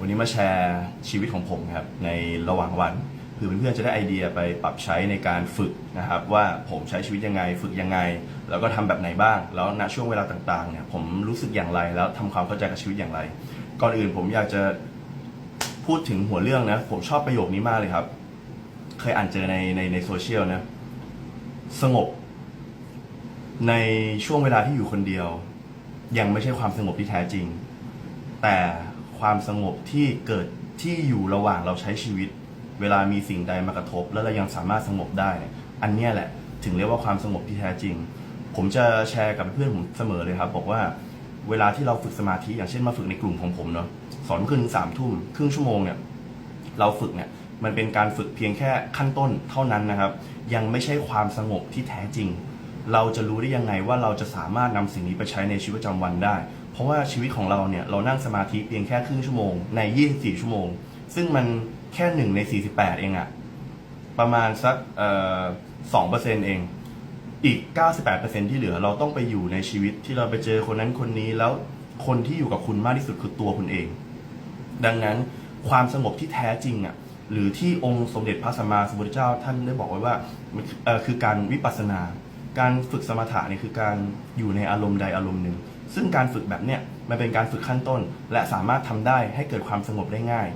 วันนี้มาแชร์ชีวิตของผมครับในระหว่างวันคือเพื่อนๆจะได้ไอเดียไปปรับใช้ในการฝึกนะครับ ว่าผมใช้ชีวิตยังไง ฝึกยังไง แล้วก็ทำแบบไหนบ้าง แล้วณช่วงเวลาต่างๆเนี่ยผมรู้สึกอย่างไรแล้วทำความเข้าใจกับชีวิตอย่างไร ก่อนอื่นผมอยากจะพูดถึงหัวเรื่องนะผมชอบประโยคนี้มากเลยครับ เคยอ่านเจอในในในโซเชียลนะสงบ ในช่วงเวลาที่อยู่คนเดียว ยังไม่ใช่ความสงบที่แท้จริง แต่ ความสงบที่เกิดที่อยู่ระหว่างเราใช้ชีวิต เวลามีสิ่งใดมากระทบ แล้วเรายังสามารถสงบได้เนี่ยอันเนี้ยแหละถึงเรียกว่าความสงบที่แท้จริง ผมจะแชร์กับเพื่อนผมเสมอเลยครับ บอกว่าเวลาที่เราฝึกสมาธิอย่างเช่นมาฝึกในกลุ่มของผมเนาะสอนคืนสามทุ่มครึ่งชั่วโมงเนี่ยเราฝึกเนี่ยมันเป็นการฝึกเพียงแค่ขั้นต้นเท่านั้นนะครับ ยังไม่ใช่ความสงบที่แท้จริง เราจะรู้ได้ยังไงว่าเราจะสามารถนำสิ่งนี้ไปใช้ในชีวิตประจำวันได้ เพราะว่าชีวิตของเราเนี่ยเรานั่งสมาธิเพียงแค่ครึ่งชั่วโมงใน 24 ชั่วโมง ซึ่งมันแค่หนึ่งใน 48 เองอะประมาณสักสองเปอร์เซ็นต์เอง อีก 98%ที่เหลือเราต้องไปอยู่ในชีวิตที่เราไปเจอคนนั้นคนนี้แล้วคนที่อยู่กับคุณมากที่สุดคือตัวคุณเอง ดังนั้นความสงบที่แท้จริงอะหรือที่องค์สมเด็จพระสัมมาสัมพุทธเจ้าท่านได้บอกไว้ว่าคือการวิปัสสนา การฝึกสมถะนี่คือการอยู่ในอารมณ์ใดอารมณ์หนึ่ง ซึ่งการฝึกแบบเนี้ยมันเป็นการฝึกขั้นต้น และสามารถทำได้ให้เกิดความสงบได้ง่าย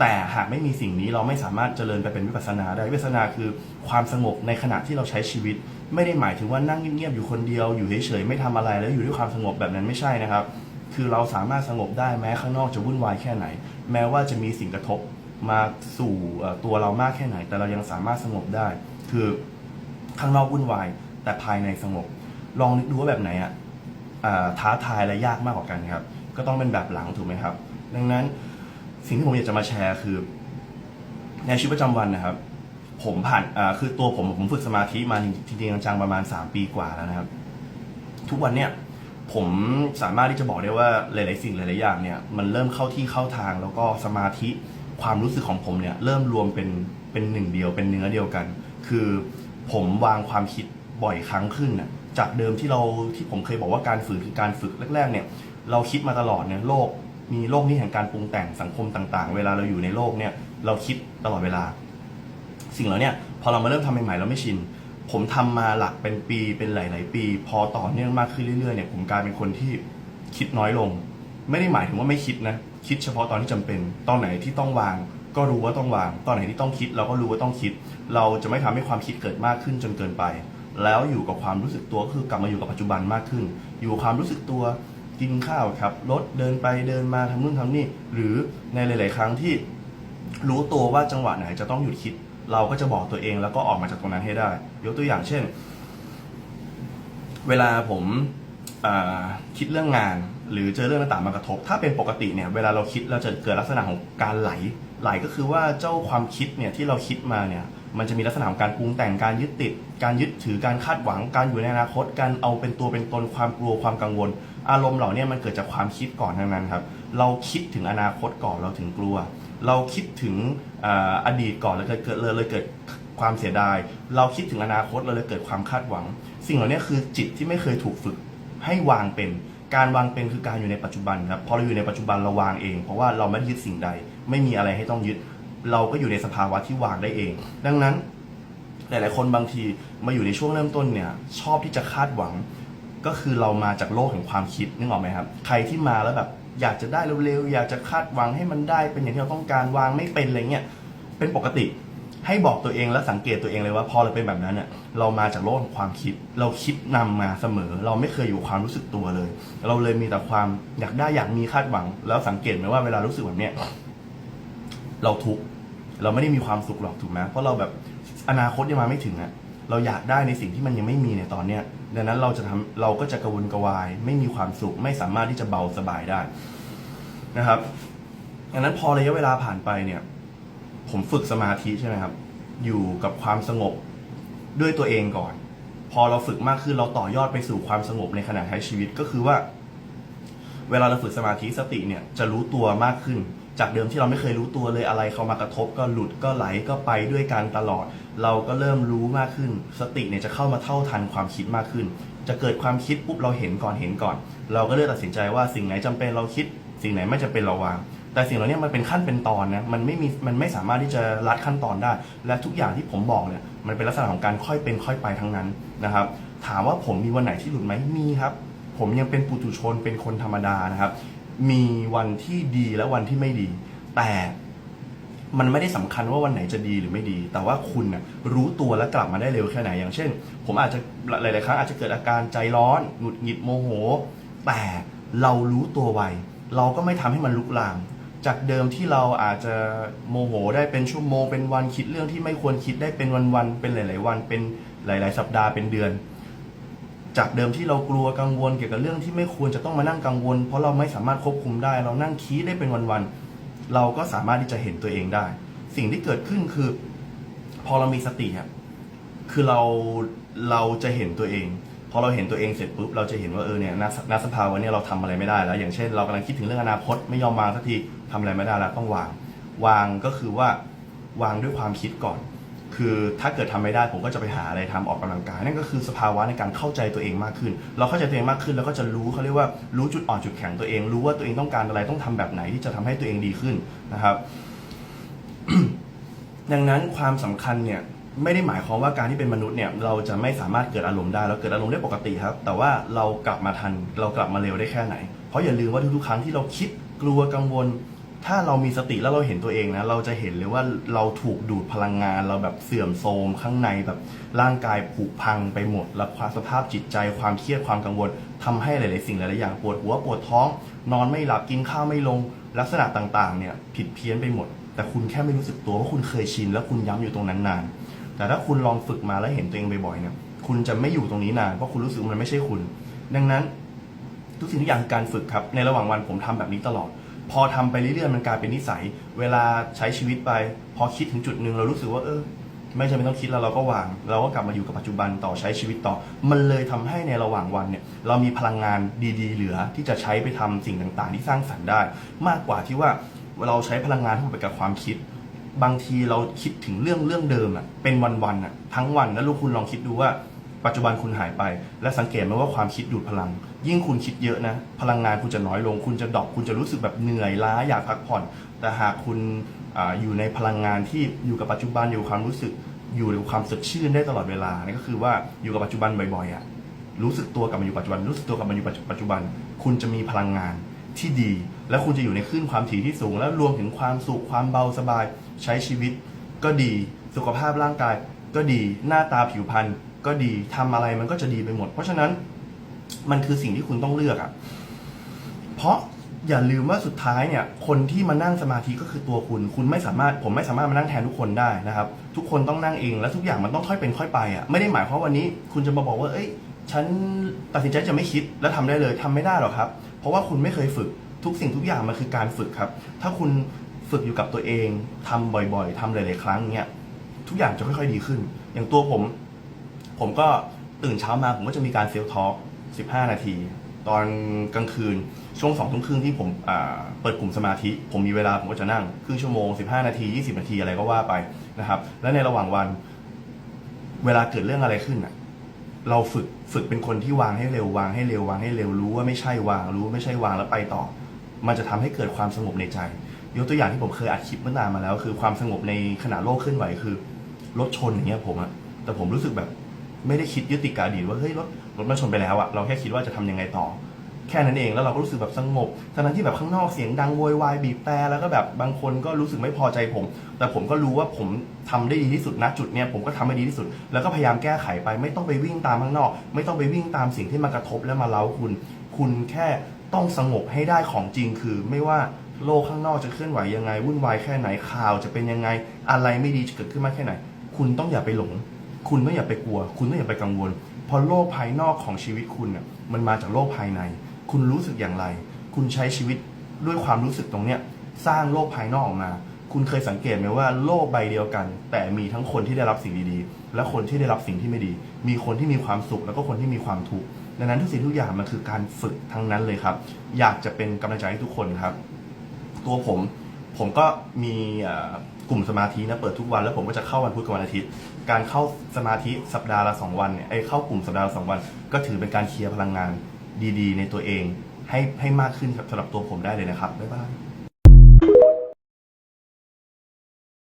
แต่หากไม่มีสิ่งนี้เราไม่สามารถเจริญไปเป็นวิปัสสนาได้วิปัสสนาคือความสงบในขณะที่เราใช้ชีวิต ไม่ได้หมายถึงว่านั่งเงียบๆอยู่คนเดียวอยู่เฉยๆไม่ทำอะไรแล้วอยู่ด้วยความสงบแบบนั้นไม่ใช่นะครับ คือเราสามารถสงบได้แม้ข้างนอกจะวุ่นวายแค่ไหน แม้ว่าจะมีสิ่งกระทบมาสู่ตัวเรามากแค่ไหน แต่เรายังสามารถสงบได้ คือข้างนอกวุ่นวาย แต่ภายในสงบ ลองนึกดูว่าแบบไหนอะอ่าท้าทายและยากมากกว่ากันครับ ก็ต้องเป็นแบบหลังถูกไหมครับ ดังนั้นสิ่งที่ผมอยากจะมาแชร์คือ ในชีวิตประจำวันนะครับ ผมผ่านคือตัวผมผมฝึกสมาธิมาจริงๆจังๆประมาณ 3 ปีกว่าแล้วนะครับ ทุกวันเนี่ยผมสามารถที่จะบอกได้ว่าหลาย ๆ สิ่งหลาย ๆ อย่างเนี่ยมันเริ่มเข้าที่เข้าทางแล้วก็สมาธิความรู้สึกของผมเนี่ยเริ่มรวมเป็นเป็นหนึ่งเดียวเป็นเนื้อเดียวกัน คือผมวางความคิด บ่อยครั้งขึ้นน่ะจากเดิมที่เราที่ผมเคยบอกว่าการฝึกคือการฝึกแรกๆเนี่ยเราคิดมาตลอดเนี่ยโลกมีโลกนี้แห่งการปรุงแต่งสังคมต่างๆ เวลาเราอยู่ในโลกเนี่ยเราคิดตลอดเวลา สิ่งเหล่านี้พอเรามาเริ่มทำใหม่ๆเราไม่ชิน ผมทำมาหลักเป็นปีเป็นหลาย ๆ ปี พอต่อเนื่องมากขึ้นเรื่อยๆเนี่ยผมกลายเป็นคนที่คิดน้อยลง ไม่ได้หมายถึงว่าไม่คิดนะคิดเฉพาะตอนที่จำเป็น ตอนไหนที่ต้องวาง ก็รู้ว่าต้องวาง ตอนไหนที่ต้องคิดเราก็รู้ว่าต้องคิด เราจะไม่ทำให้ความคิดเกิดมากขึ้นจนเกินไป แล้วอยู่กับความรู้สึกตัวก็คือกลับมาอยู่กับปัจจุบันมากขึ้น อยู่กับความรู้สึกตัวกินข้าวครับรถเดินไปเดินมาทำนู่นทำนี่ หรือในหลาย ๆ ครั้งที่รู้ตัวว่าจังหวะไหนจะต้องหยุดคิด เราก็จะบอกตัวเองแล้วก็ออกมาจากตรงนั้นให้ได้ ยกตัวอย่างเช่น เวลาผมคิดเรื่องงาน หรือเจอเรื่องต่างๆมากระทบ ถ้าเป็นปกติเนี่ยเวลาเราคิดเราจะเกิดลักษณะของการไหล ไหลก็คือว่าเจ้าความคิดเนี่ยที่เราคิดมาเนี่ย มันจะมีลักษณะของการปรุงแต่งการยึดติด การยึดถือการคาดหวัง การอยู่ในอนาคต การเอาเป็นตัวเป็นตนความกลัวความกังวล อารมณ์เหล่านี้มันเกิดจากความคิดก่อนทั้งนั้นครับ เราคิดถึงอนาคตก่อนเราถึงกลัว เราคิดถึงออดีตก่อนแล้วเกิดเลยเลยเกิดความเสียดาย เราคิดถึงอนาคตเราเลยเกิดความคาดหวัง สิ่งเหล่านี้คือจิตที่ไม่เคยถูกฝึกให้วางเป็นการวางเป็นคือการอยู่ในปัจจุบันครับพอเราอยู่ในปัจจุบันเราวางเอง เพราะว่าเราไม่ยึดสิ่งใด ไม่มีอะไรให้ต้องยึด เราก็อยู่ในสภาวะที่วางได้เอง ดังนั้นหลายๆคนบางทีมาอยู่ในช่วงเริ่มต้นเนี่ย ชอบที่จะคาดหวัง ก็คือเรามาจากโลกแห่งความคิดนึกออกไหมครับ ใครที่มาแล้วแบบอยากจะได้เร็วๆอยากจะคาดหวังให้มันได้เป็นอย่างที่เราต้องการวางไม่เป็นอะไรเงี้ยเป็นปกติให้บอกตัวเองและสังเกตตัวเองเลยว่าพอเราเป็นแบบนั้นเนี่ยเรามาจากโลกของความคิด เราคิดนำมาเสมอ เราไม่เคยอยู่ความรู้สึกตัวเลย เราเลยมีแต่ความอยากได้อยากมีคาดหวัง แล้วสังเกตไหมว่าเวลารู้สึกแบบเนี้ยเราทุกข์ เราไม่ได้มีความสุขหรอกถูกไหมเพราะเราแบบอนาคตยังมาไม่ถึงอะเราอยากได้ในสิ่งที่มันยังไม่มีในตอนเนี้ยดังนั้นเราจะทำเราก็จะกระวนกระวาย ไม่มีความสุขไม่สามารถที่จะเบาสบายได้นะครับดังนั้นพอระยะเวลาผ่านไปเนี่ย ผมฝึกสมาธิใช่ไหมครับ อยู่กับความสงบด้วยตัวเองก่อน พอเราฝึกมากขึ้นเราต่อยอดไปสู่ความสงบในขณะใช้ชีวิตก็คือว่า เวลาเราฝึกสมาธิสติเนี่ยจะรู้ตัวมากขึ้น จากเดิมที่เราไม่เคยรู้ตัวเลยอะไรเข้ามากระทบก็หลุดก็ไหลก็ไปด้วยกันตลอด เราก็เริ่มรู้มากขึ้น สติเนี่ยจะเข้ามาเท่าทันความคิดมากขึ้น จะเกิดความคิดปุ๊บเราเห็นก่อนเห็นก่อน เราก็เลือกตัดสินใจว่าสิ่งไหนจำเป็นเราคิด สิ่งไหนไม่จำเป็นเราวาง แต่สิ่งเหล่านี้มันเป็นขั้นเป็นตอนนะมันไม่มีมันไม่สามารถที่จะรัดขั้นตอนได้ และทุกอย่างที่ผมบอกเนี่ยมันเป็นลักษณะของการค่อยเป็นค่อยไปทั้งนั้นนะครับ ถามว่าผมมีวันไหนที่หลุดไหมมีครับ ผมยังเป็นปุถุชนเป็นคนธรรมดานะครับ มีวันที่ดีและวันที่ไม่ดี แต่มันไม่ได้สำคัญว่าวันไหนจะดีหรือไม่ดี แต่ว่าคุณน่ะรู้ตัวและกลับมาได้เร็วแค่ไหน อย่างเช่น ผมอาจจะหลาย ๆ ครั้งอาจจะเกิดอาการใจร้อน หงุดหงิดโมโห แต่เรารู้ตัวไว เราก็ไม่ทำให้มันลุกลาม จากเดิมที่เราอาจจะโมโหได้เป็นชั่วโมง เป็นวันคิดเรื่องที่ไม่ควรคิดได้เป็นวัน ๆ เป็นหลาย ๆ วัน เป็นหลาย ๆ สัปดาห์ เป็นเดือน จากเดิมที่เรากลัวกังวลเกี่ยวกับเรื่องที่ไม่ควรจะต้องมานั่งกังวล เพราะเราไม่สามารถควบคุมได้ เรานั่งคิดได้เป็นวันๆเราก็สามารถที่จะเห็นตัวเองได้ สิ่งที่เกิดขึ้นคือ พอเรามีสติครับคือเราเราจะเห็นตัวเองพอเราเห็นตัวเองเสร็จปุ๊บเราจะเห็นว่าเออเนี่ยณณสภาวะเนี่ยเราทำอะไรไม่ได้แล้วอย่างเช่น เรากำลังคิดถึงเรื่องอนาคตไม่ยอมวางสักทีทำอะไรไม่ได้แล้วต้องวาง วางก็คือว่าวางด้วยความคิดก่อน คือถ้าเกิดทำไม่ได้ผมก็จะไปหาอะไรทำออกกำลังกาย นั่นก็คือสภาวะในการเข้าใจตัวเองมากขึ้น เราเข้าใจตัวเองมากขึ้น แล้วก็จะรู้เขาเรียกว่ารู้จุดอ่อนจุดแข็งตัวเอง รู้ว่าตัวเองต้องการอะไรต้องทำแบบไหนที่จะทำให้ตัวเองดีขึ้นนะครับดังนั้นความสำคัญเนี่ยไม่ได้หมายความว่าการที่เป็นมนุษย์เนี่ยเราจะไม่สามารถเกิดอารมณ์ได้เราเกิดอารมณ์ได้ปกติครับ แต่ว่าเรากลับมาทันเรากลับมาเร็วได้แค่ไหน เพราะอย่าลืมว่าทุกๆครั้งที่เราคิดกลัวกังวล ถ้าเรามีสติแล้วเราเห็นตัวเองนะเราจะเห็นเลยว่าเราถูกดูดพลังงาน เราแบบเสื่อมโทรมข้างในแบบร่างกายผุพังไปหมด แล้วความสภาพจิตใจความเครียดความกังวลทำให้หลาย ๆ สิ่งหลาย ๆ อย่างปวดหัวปวดท้อง นอนไม่หลับกินข้าวไม่ลง ลักษณะต่าง ๆ เนี่ยผิดเพี้ยนไปหมด แต่คุณแค่ไม่รู้สึกตัวว่าคุณเคยชิน แล้วคุณย้ำอยู่ตรงนั้นนาน แต่ถ้าคุณลองฝึกมาแล้วเห็นตัวเองบ่อย ๆ เนี่ยคุณจะไม่อยู่ตรงนี้นานเพราะคุณรู้สึกมันไม่ใช่คุณ ดังนั้นทุกสิ่งทุกอย่างคือการฝึกครับในระหว่างวันผมทำแบบนี้ตลอด พอทำไปเรื่อยๆมันกลายเป็นนิสัย เวลาใช้ชีวิตไป พอคิดถึงจุดหนึ่งเรารู้สึกว่าเออ ไม่จำเป็นต้องคิดแล้วเราก็วาง เราก็กลับมาอยู่กับปัจจุบันต่อใช้ชีวิตต่อ มันเลยทำให้ในระหว่างวันเนี่ย เรามีพลังงานดีๆ เหลือที่จะใช้ไปทำสิ่งต่างๆ ที่สร้างสรรค์ได้ มากกว่าที่ว่าเราใช้พลังงานทั้งหมดไปกับความคิด บางทีเราคิดถึงเรื่องเรื่องเดิมอะเป็นวันๆอะทั้งวันแล้วลูกคุณลองคิดดูว่าปัจจุบันคุณหายไป และสังเกตไหมว่าความคิดดูดพลัง ยิ่งคุณคิดเยอะนะ พลังงานคุณจะน้อยลง คุณจะดอปคุณจะรู้สึกแบบเหนื่อยล้าอยากพักผ่อน แต่หากคุณออยู่ในพลังงานที่อยู่กับปัจจุบันอยู่ความรู้สึกอยู่กับความสดชื่นได้ตลอดเวลานี่ก็คือว่าอยู่กับปัจจุบันบ่อยๆอะรู้สึกตัวกับมาอยู่ปัจจุบัน รู้สึกตัวกับมาอยู่ปัจจุบัน คุณจะมีพลังงานที่ดี และคุณจะอยู่ในคลื่นความถี่ที่สูง และรวมถึงความสุขความเบาสบาย ใช้ชีวิต ก็ดีสุขภาพร่างกาย ก็ดีหน้าตาผิวพรรณก็ดีทำอะไรมันก็จะดีไปหมด เพราะฉะนั้น มันคือสิ่งที่คุณต้องเลือกอะเพราะอย่าลืมว่าสุดท้ายเนี่ย คนที่มานั่งสมาธิก็คือตัวคุณ คุณไม่สามารถ ผมไม่สามารถมานั่งแทนทุกคนได้นะครับ ทุกคนต้องนั่งเอง และทุกอย่างมันต้องค่อยเป็นค่อยไปอะไม่ได้หมายความวันนี้คุณจะมาบอกว่า เอ้ย ฉันตัดสินใจจะไม่คิดแล้วทำได้เลยทำไม่ได้หรอกครับ เพราะว่าคุณไม่เคยฝึก ทุกสิ่งทุกอย่างมันคือการฝึกครับ ถ้าคุณฝึกอยู่กับตัวเองทำบ่อยๆทำหลาย ๆ ครั้งเนี่ยทุกอย่างจะค่อยๆดีขึ้น อย่างตัวผม ผมก็ตื่นเช้ามาผมก็จะมีการเซลทอล์ก 15 นาที ตอนกลางคืนช่วงสองทุ่มครึ่งที่ผมเปิดกลุ่มสมาธิ ผมมีเวลาผมก็จะนั่งครึ่งชั่วโมง 15 นาที 20 นาทีอะไรก็ว่าไปนะครับ และในระหว่างวัน เวลาเกิดเรื่องอะไรขึ้นอะเราฝึกฝึกเป็นคนที่วางให้เร็ววางให้เร็ววางให้เร็วรู้ว่าไม่ใช่วางรู้ว่าไม่ใช่วางแล้วไปต่อ มันจะทำให้เกิดความสงบในใจ ยกตัวอย่างที่ผมเคยอัดคลิปเมื่อนานมาแล้ว คือความสงบในขณะโลกเคลื่อนไหวคือรถชนอย่างเงี้ยผมอะแต่ผมรู้สึกแบบ ไม่ได้คิดยึดติดกับอดีตว่าเฮ้ยรถรถมันชนไปแล้วอะเราแค่คิดว่าจะทำยังไงต่อ แค่นั้นเองแล้วเราก็รู้สึกแบบสงบทั้งนั้นที่แบบข้างนอกเสียงดังโวยวายบีบแต่แล้วก็แบบบางคนก็รู้สึกไม่พอใจผม แต่ผมก็รู้ว่าผมทำได้ดีที่สุดณจุดเนี้ยผมก็ทำให้ดีที่สุด แล้วก็พยายามแก้ไขไป ไม่ต้องไปวิ่งตามข้างนอก ไม่ต้องไปวิ่งตามสิ่งที่มากระทบและมาเล้าคุณ คุณแค่ต้องสงบให้ได้ของจริงคือไม่ว่าโลกข้างนอกจะเคลื่อนไหวยังไงวุ่นวายแค่ไหนข่าวจะเป็นยังไงอะไรไม่ดีจะเกิดขึ้นมากแค่ไหน คุณต้องอย่าไปหลง คุณต้องอย่าไปกลัว คุณต้องอย่าไปกังวล เพราะโลกภายนอกของชีวิตคุณเนี่ยมันมาจากโลกภายใน คุณรู้สึกอย่างไร คุณใช้ชีวิตด้วยความรู้สึกตรงเนี้ยสร้างโลกภายนอกออกมา คุณเคยสังเกตไหมว่าโลกใบเดียวกัน แต่มีทั้งคนที่ได้รับสิ่งดีๆ และคนที่ได้รับสิ่งที่ไม่ดี มีคนที่มีความสุขแล้วก็คนที่มีความทุกข์ดังนั้นทุกสิ่งทุกอย่างมันคือการฝึกทั้งนั้นเลยครับ อยากจะเป็นกำลังใจให้ทุกคนครับ ตัวผม ผมก็มีกลุ่มสมาธินะเปิดทุกวันแล้วผมก็จะเข้าวันพุธกับวันอาทิตย์ การเข้าสมาธิสัปดาห์ละสองวันเนี่ยไอ้เข้ากลุ่มสัปดาห์ละสองวัน ก็ถือเป็นการเคลียร์พลังงานดีๆ ในตัวเอง ให้ให้มากขึ้นสำหรับตัวผมได้เลยนะครับบ๊ายบาย